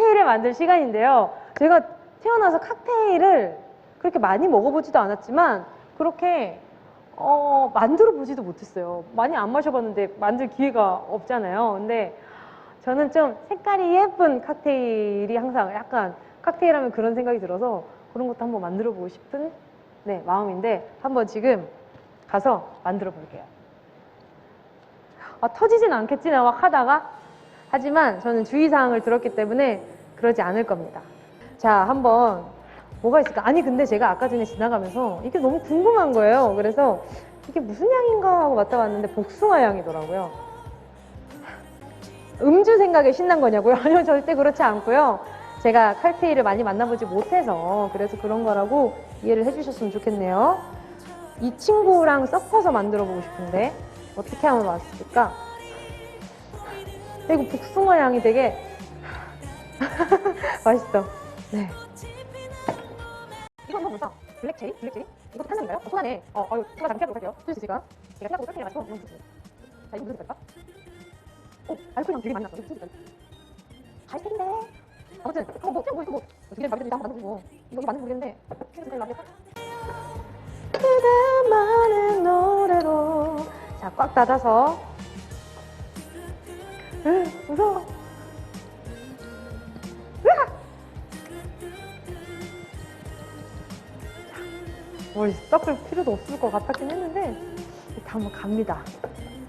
칵테일을 만들 시간인데요. 제가 태어나서 칵테일을 그렇게 많이 먹어보지도 않았지만 그렇게 어, 만들어 보지도 못했어요. 많이 안 마셔봤는데 만들 기회가 없잖아요. 근데 저는 좀 색깔이 예쁜 칵테일이 항상 약간 칵테일 하면 그런 생각이 들어서 그런 것도 한번 만들어 보고 싶은 네, 마음인데 한번 지금 가서 만들어 볼게요. 아, 터지진 않겠지, 막 하다가. 하지만 저는 주의사항을 들었기 때문에 그러지 않을 겁니다. 자, 한번 뭐가 있을까? 아니, 근데 제가 아까 전에 지나가면서 이게 너무 궁금한 거예요. 그래서 이게 무슨 향인가 하고 맡아봤는데 복숭아 향이더라고요. 음주 생각에 신난 거냐고요? 아니요, 절대 그렇지 않고요. 제가 칼테일을 많이 만나보지 못해서 그래서 그런 거라고 이해를 해주셨으면 좋겠네요. 이 친구랑 섞어서 만들어 보고 싶은데 어떻게 하면 맛있을까? 이거 복숭아 향이 되게 맛있어. 네. 이거 한번 보자. 블랙 체리? 블랙 체리? 이것도 탄산인가요? 어, 손안에. 어, 어, 이거 제가 잠깐 볼게요. 쓸수 있을까? 제가 생각보다 설탕이 가지고 너무 좋지. 자, 이거 무슨 색깔일까? 오, 알코올 향 되게 많이 났어. 이거 무슨 색깔? 갈색인데. 아무튼, 어, 뭐, 뭐, 이거 뭐. 어떻게 마음에 들다 한번 만들어보고. 이거, 이거 맞는지 모르겠는데. 무슨 색깔 나겠다? 그대만의 노래로. 자, 꽉 닫아서. 으, 무서워. 뭘 섞을 필요도 없을 것 같았긴 했는데 일단 한번 갑니다.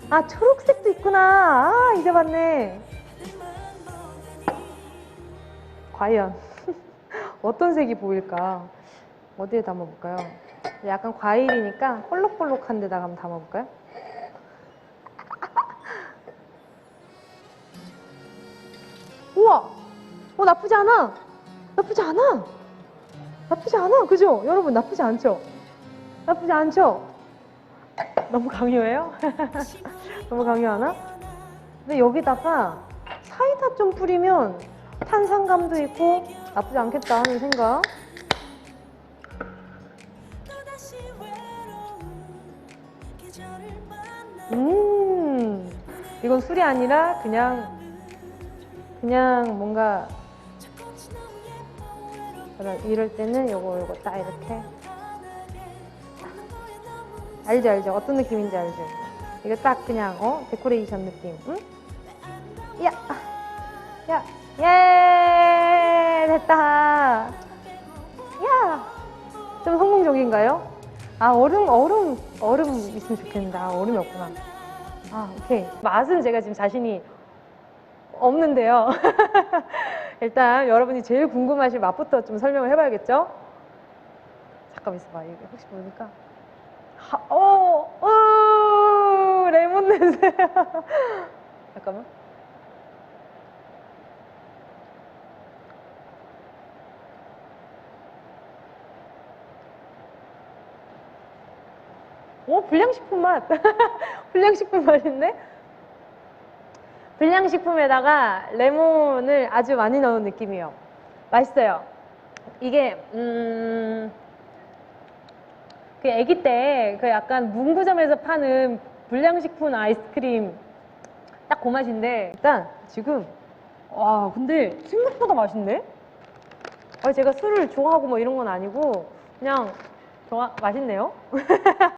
아 초록색도 있구나. 아 이제 봤네. 과연 어떤 색이 보일까? 어디에 담아볼까요? 약간 과일이니까 볼록볼록한 데다가 한번 담아볼까요? 어 나쁘지 않아. 나쁘지 않아. 나쁘지 않아. 그죠? 여러분 나쁘지 않죠? 나쁘지 않죠? 너무 강요해요? 너무 강요하나? 근데 여기다가 사이다 좀 뿌리면 탄산감도 있고 나쁘지 않겠다 하는 생각. 음, 이건 술이 아니라 그냥 그냥 뭔가 그럼 이럴 때는 요거 요거 딱 이렇게. 알죠 알죠? 어떤 느낌인지 알죠? 이거 딱 그냥 어? 데코레이션 느낌. 응? 야, 야, 예! 됐다! 야 좀 성공적인가요? 아 얼음 얼음 얼음 있으면 좋겠는데. 아 얼음이 없구나. 아 오케이. 맛은 제가 지금 자신이 없는데요 일단 여러분이 제일 궁금하실 맛부터 좀 설명을 해봐야겠죠? 잠깐 있어봐. 이게 혹시 모르니까. 하, 어, 어, 레몬 냄새. 잠깐만. 오, 불량식품 맛. 불량식품 맛인데? 불량식품에다가 레몬을 아주 많이 넣은 느낌이에요. 맛있어요. 이게 음, 그 아기 때 그 약간 문구점에서 파는 불량식품 아이스크림 딱 그 맛인데 일단 지금 와 근데 생각보다 맛있네. 아, 제가 술을 좋아하고 뭐 이런 건 아니고 그냥 좋아 맛있네요.